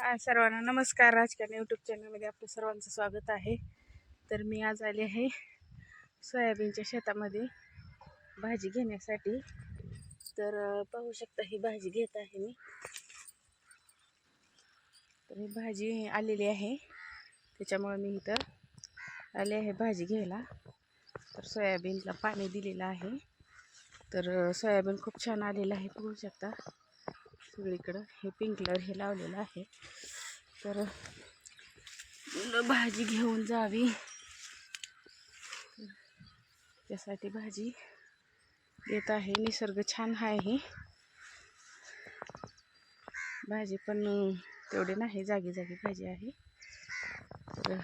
हा सर्वांना नमस्कार. राजकारण यूट्यूब चॅनलमध्ये आपलं सर्वांचं स्वागत आहे. तर मी आज आले आहे सोयाबीनच्या शेतामध्ये भाजी घेण्यासाठी. तर पाहू शकता ही भाजी घेत आहे मी. तर ही भाजी आलेली आहे. त्याच्यामुळे मी इथं आले आहे भाजी घ्यायला. तर सोयाबीनला पाणी दिलेलं आहे. तर सोयाबीन खूप छान आलेलं आहे. पाहू शकता. सगळीकडं हे पिंक कलर हे लावलेलं आहे. तर मुलं भाजी घेऊन जावी. त्यासाठी भाजी येत आहे. निसर्ग छान आहे भाजी पण तेवढी तेवढे नाही जागी जागी भाजी आहे. तर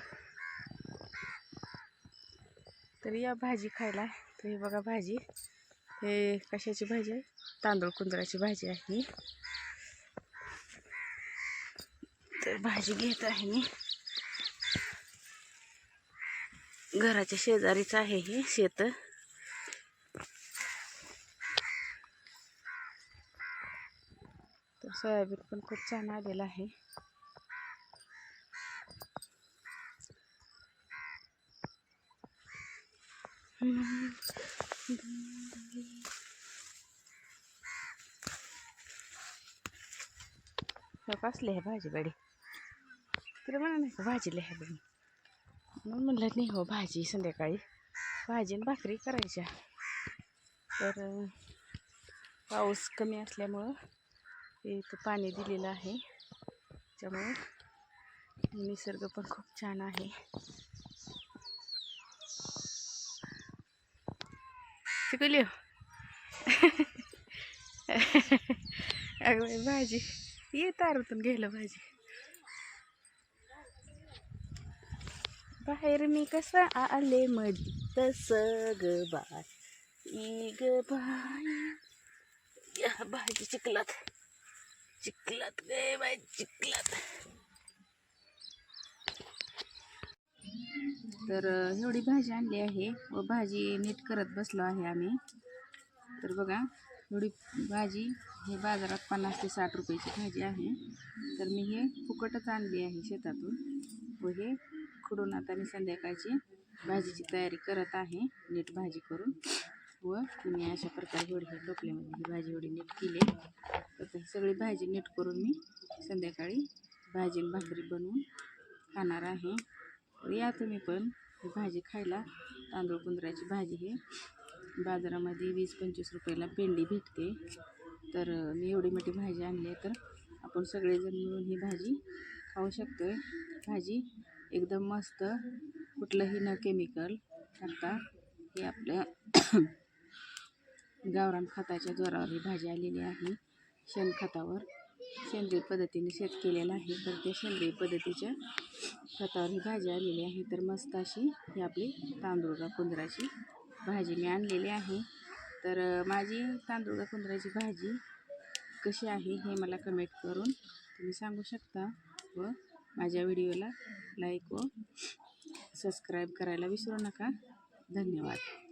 तर या भाजी खायला. तर हे बघा भाजी. हे कशाची भाजी आहे? तांदूळ कुंदराची भाजी आहे ही तर भाजी घेत आहे मी. घराच्या शेजारीच आहे हे शेत. तर सोयाबीन पण खूप छान आलेलं आहे. हे कसली आहे भाजी बडी तिला म्हणा नाही का भाजी लिहा बघ म्हणून म्हणलं नाही हो भाजी संध्याकाळी. भाजी आणि भाकरी करायच्या. तर पाऊस कमी असल्यामुळं इथं पाणी दिलेलं आहे. त्यामुळे निसर्ग पण खूप छान आहे. शिकवली हो? अगं भाजी. ये तारातून घ्यायला भाजी. बाहेर मी कसं आले मधी? तस ग बाय ई ग बाय या भाजी चिखलात. चिखलात गे बाय चिकलात तर एवढी भाजी आणली आहे व भाजी नीट करत बसलो आहे आम्ही. तर बघा एवढी भाजी हे बाजारात पन्नास ते साठ रुपयाची भाजी आहे. तर मी हे फुकटच आणली आहे शेतातून व हे खुडून आता मी संध्याकाळची भाजीची तयारी करत आहे. नीट भाजी करून. व मी अशा प्रकारे एवढी हे टोपल्यामध्ये ही भाजी एवढी नीट केली. तर ही सगळी भाजी नीट करून मी संध्याकाळी भाजी आणि भाकरी बनवून खाणार आहे. या तुम्ही पण ही भाजी खायला. तांदूळ कुंदराची भाजी हे बाजारामध्ये वीस पंचवीस रुपयाला पेंडी भेटते. तर मी एवढी मोठी भाजी आणली आहे तर आपण सगळेजण मिळून ही भाजी खाऊ शकतो भाजी एकदम मस्त. कुठलंही न केमिकल टाकता हे आपल्या गावरान खताच्या जोरावर ही भाजी आलेली आहे. शेणखतावर सेंद्रिय पद्धतीने शेत केलेलं आहे. तर त्या सेंद्रिय पद्धतीच्या खतावर ही भाजी आलेली आहे. तर मस्त अशी ही आपली तांदूळगा कुंदराची भाजी मी आणलेली आहे. तर माझी तांदूळगा कुंदराची भाजी कशी आहे हे मला कमेंट करून तुम्ही सांगू शकता व माझ्या व्हिडिओला लाईक व सबस्क्राईब करायला विसरू नका. धन्यवाद.